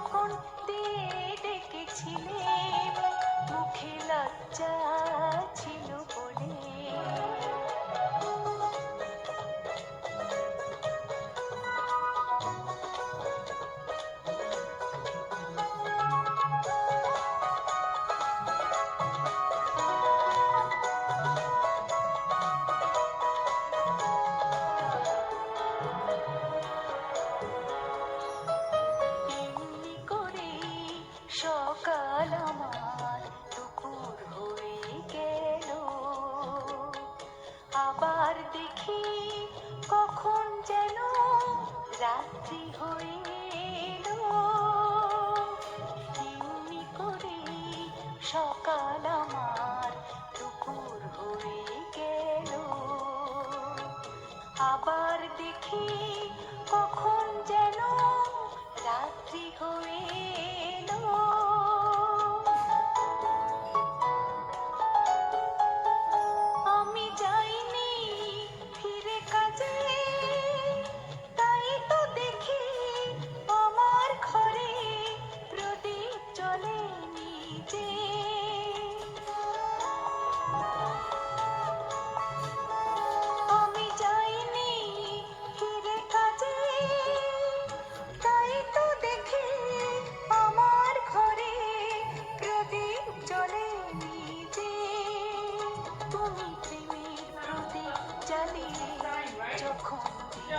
যখন দিয়ে ডেকেছিলে মুখে লজ্জা। ওই